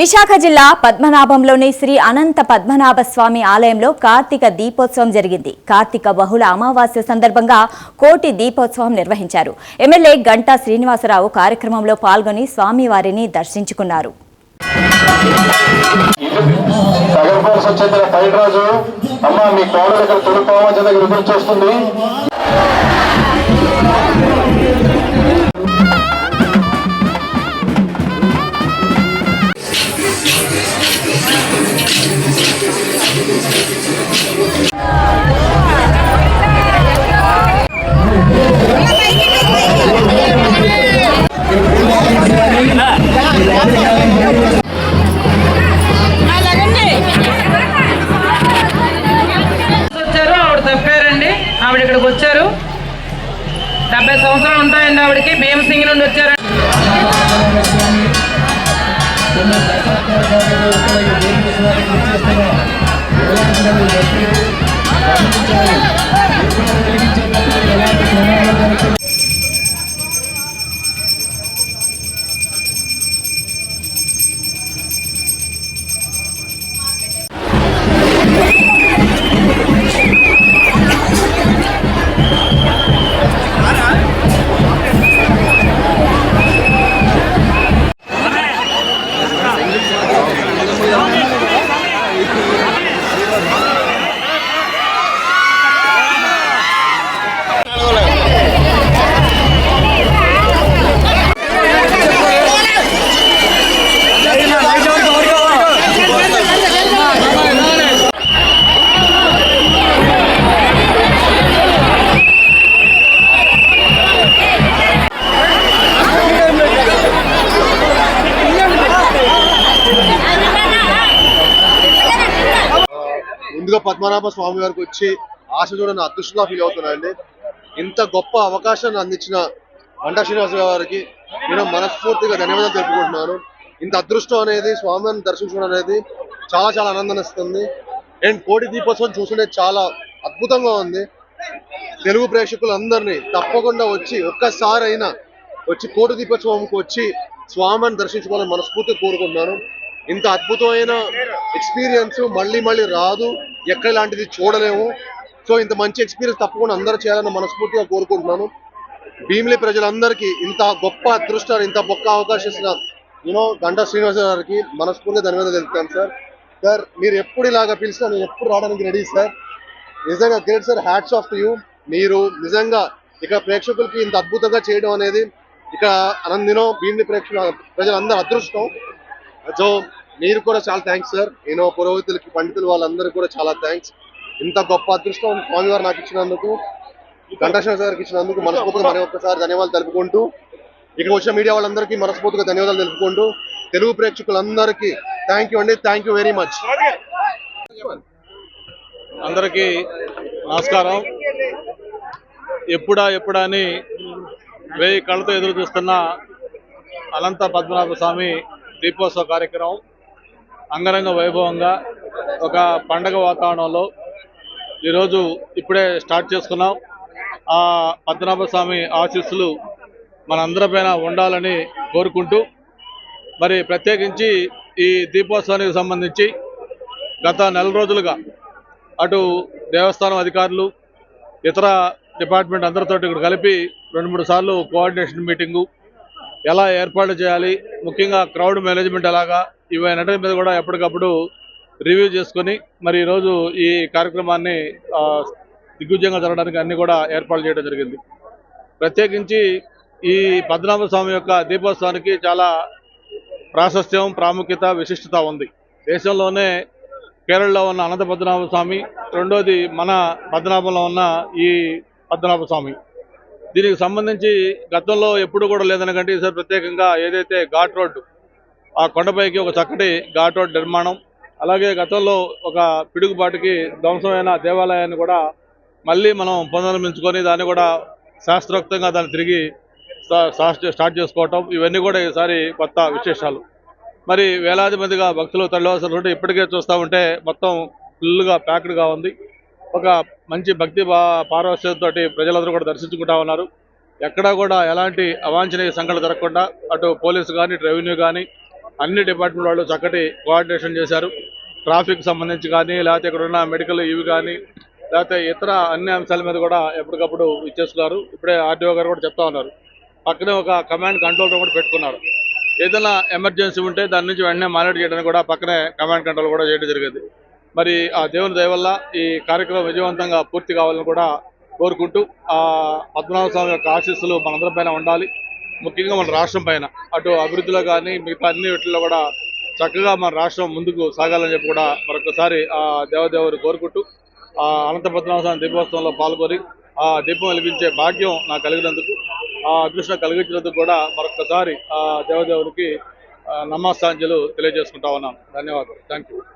విశాఖ జిల్లా పద్మనాభంలోని శ్రీ అనంత పద్మనాభ స్వామి ఆలయంలో కార్తీక దీపోత్సవం జరిగింది. కార్తీక బహుళ అమావాస్య సందర్భంగా కోటి దీపోత్సవం నిర్వహించారు. ఎమ్మెల్యే గంటా శ్రీనివాసరావు కార్యక్రమంలో పాల్గొని స్వామివారిని దర్శించుకున్నారు. అమ్మ మీ దగ్గర డెబ్బై సంవత్సరాలు ఉంటాయండి ఆవిడకి. భీమసింగి నుండి వచ్చారు. ముందుగా పద్మనాభ స్వామి వారికి వచ్చి ఆశ చూడని అదృష్టంగా ఫీల్ అవుతున్నానండి. ఇంత గొప్ప అవకాశాన్ని అందించిన వంట శ్రీనివాస గారికి నేను మనస్ఫూర్తిగా ధన్యవాదాలు తెలుపుకుంటున్నాను. ఇంత అదృష్టం అనేది స్వామివారిని దర్శించడం అనేది చాలా చాలా ఆనందాన్ని ఇస్తుంది అండ్ కోటి దీపోత్సవం చూస్తుంటే చాలా అద్భుతంగా ఉంది. తెలుగు ప్రేక్షకులందరినీ తప్పకుండా వచ్చి ఒక్కసారి అయినా వచ్చి కోటి దీపోత్సవంకి వచ్చి స్వామిని దర్శించుకోవాలని మనస్ఫూర్తిగా కోరుకుంటున్నాను. ఇంత అద్భుతమైన ఎక్స్పీరియన్స్ మళ్ళీ మళ్ళీ రాదు. ఎక్కడ ఇలాంటిది చూడలేము. సో ఇంత మంచి ఎక్స్పీరియన్స్ తప్పకుండా అందరూ చేయాలని మనస్ఫూర్తిగా కోరుకుంటున్నాను. భీమిలి ప్రజలందరికీ ఇంత గొప్ప అదృష్టాన్ని ఇంత గొప్ప అవకాశం ఇచ్చిన యూనో గంటా శ్రీనివాస గారికి మనస్ఫూర్తిగా ధన్యవాదాలు తెలుపుతాను సార్ సార్ మీరు ఎప్పుడు ఇలాగా పిలిచినా నేను ఎప్పుడు రావడానికి రెడీ సార్ నిజంగా great sir hats off to you మీరు నిజంగా ఇక్కడ ప్రేక్షకులకి ఇంత అద్భుతంగా చేయడం అనేది ఇక్కడ అనందినో భీమిలి ప్రేక్షకుల ప్రజలందరూ అదృష్టం. సో మీరు కూడా చాలా థ్యాంక్స్ సార్ నేను పురోహితులకి పండితులు వాళ్ళందరూ కూడా చాలా థ్యాంక్స్ ఇంత గొప్ప అదృష్టం స్వామివారు నాకు ఇచ్చినందుకు ఘంటేశ్వర సార్కి ఇచ్చినందుకు మనస్ఫూర్తిగా మరి ఒక్కసారి ధన్యవాదాలు తెలుపుకుంటూ ఇక్కడ వచ్చిన మీడియా వాళ్ళందరికీ మనస్ఫూర్తిగా ధన్యవాదాలు తెలుపుకుంటూ తెలుగు ప్రేక్షకులందరికీ థ్యాంక్ యూ అండి. థ్యాంక్ యూ వెరీ మచ్ అందరికీ నమస్కారం. ఎప్పుడా ఎప్పుడా అని వేయి కళ్ళతో ఎదురు చూస్తున్న అనంత పద్మనాభ స్వామి దీపోత్సవ కార్యక్రమం. అంగరంగ వైభవంగా ఒక పండగ వాతావరణంలో ఈరోజు ఇప్పుడే స్టార్ట్ చేసుకున్నాం. ఆ పద్మనాభ స్వామి ఆశీస్సులు మనందరిపైన ఉండాలని కోరుకుంటూ మరి ప్రత్యేకించి ఈ దీపోత్సవానికి సంబంధించి గత నెల రోజులుగా అటు దేవస్థానం అధికారులు ఇతర డిపార్ట్మెంట్ అందరితో ఇక్కడ కలిపి రెండు మూడు సార్లు కోఆర్డినేషన్ మీటింగు ఎలా ఏర్పాటు చేయాలి ముఖ్యంగా క్రౌడ్ మేనేజ్మెంట్ ఎలాగా ఇవన్నీ మీద కూడా ఎప్పటికప్పుడు రివ్యూ చేసుకొని మరి ఈరోజు ఈ కార్యక్రమాన్ని ఆ, దిగ్విజయంగా జరగడానికి అన్ని కూడా ఏర్పాటు చేయడం జరిగింది. ప్రత్యేకించి ఈ పద్మనాభ స్వామి యొక్క దీపోత్సవానికి చాలా ప్రాశస్త్యం ప్రాముఖ్యత విశిష్టత ఉంది. దేశంలోనే కేరళలో ఉన్న అనంత పద్మనాభ స్వామి రెండోది మన పద్మనాభంలో ఉన్న ఈ పద్మనాభ స్వామి. దీనికి సంబంధించి గతంలో ఎప్పుడు కూడా లేదనకంటే ఈసారి ప్రత్యేకంగా ఏదైతే ఘాట్ రోడ్డు ఆ కొండపైకి ఒక చక్కటి ఘాట్ రోడ్ నిర్మాణం అలాగే గతంలో ఒక పిడుగుపాటికి ధ్వంసమైన దేవాలయాన్ని కూడా మళ్ళీ మనం పునర్మించుకొని దాన్ని కూడా శాస్త్రోక్తంగా దాన్ని తిరిగి స్టార్ట్ స్టార్ట్ చేసుకోవటం ఇవన్నీ కూడా ఈసారి కొత్త విశేషాలు. మరి వేలాది మందిగా భక్తులు తల్లివాసలు ఇప్పటికే చూస్తూ ఉంటే మొత్తం ఫుల్గా ప్యాక్డ్గా ఉంది. ఒక మంచి భక్తి పారవశ్యతతోటి ప్రజలందరూ కూడా దర్శించుకుంటా ఉన్నారు. ఎక్కడా కూడా ఎలాంటి అవాంఛనీయ సంఘటన జరగకుండా అటు పోలీసు కానీ రెవెన్యూ కానీ అన్ని డిపార్ట్మెంట్ వాళ్ళు చక్కటి కోఆర్డినేషన్ చేశారు. ట్రాఫిక్ సంబంధించి కానీ లేకపోతే ఇక్కడ ఉన్న మెడికల్ ఇవి కానీ లేకపోతే ఇతర అన్ని అంశాల మీద కూడా ఎప్పటికప్పుడు ఇచ్చేస్తున్నారు ఇప్పుడే ఆర్డీఓ గారు కూడా చెప్తా ఉన్నారు. పక్కనే ఒక కమాండ్ కంట్రోల్ రూమ్ కూడా పెట్టుకున్నారు. ఏదైనా ఎమర్జెన్సీ ఉంటే దాని నుంచి వెంటనే మానిటర్ చేయడానికి కూడా పక్కనే కమాండ్ కంట్రోల్ కూడా చేయడం జరిగింది. మరి ఆ దేవుని దయవల్ల ఈ కార్యక్రమం విజయవంతంగా పూర్తి కావాలని కూడా కోరుకుంటూ ఆ పద్మనాభ స్వామి యొక్క ఆశీస్సులు మనందరి పైన ఉండాలి. ముఖ్యంగా మన రాష్ట్రం పైన. అటు అభివృద్ధిలో కానీ మిగతా అన్ని వీటిల్లో కూడా చక్కగా మన రాష్ట్రం ముందుకు సాగాలని చెప్పి కూడా మరొకసారి ఆ దేవదేవుని కోరుకుంటూ ఆ అనంత పద్మనాభ స్వామి దీపోత్సవంలో పాల్గొని ఆ దీపం వెలిగించే భాగ్యం నాకు కలిగినందుకు ఆ అదృష్టం కలిగించినందుకు కూడా మరొకసారి ఆ దేవదేవునికి ఆ, తెలియజేసుకుంటా ఉన్నాను. ధన్యవాదాలు. Thank you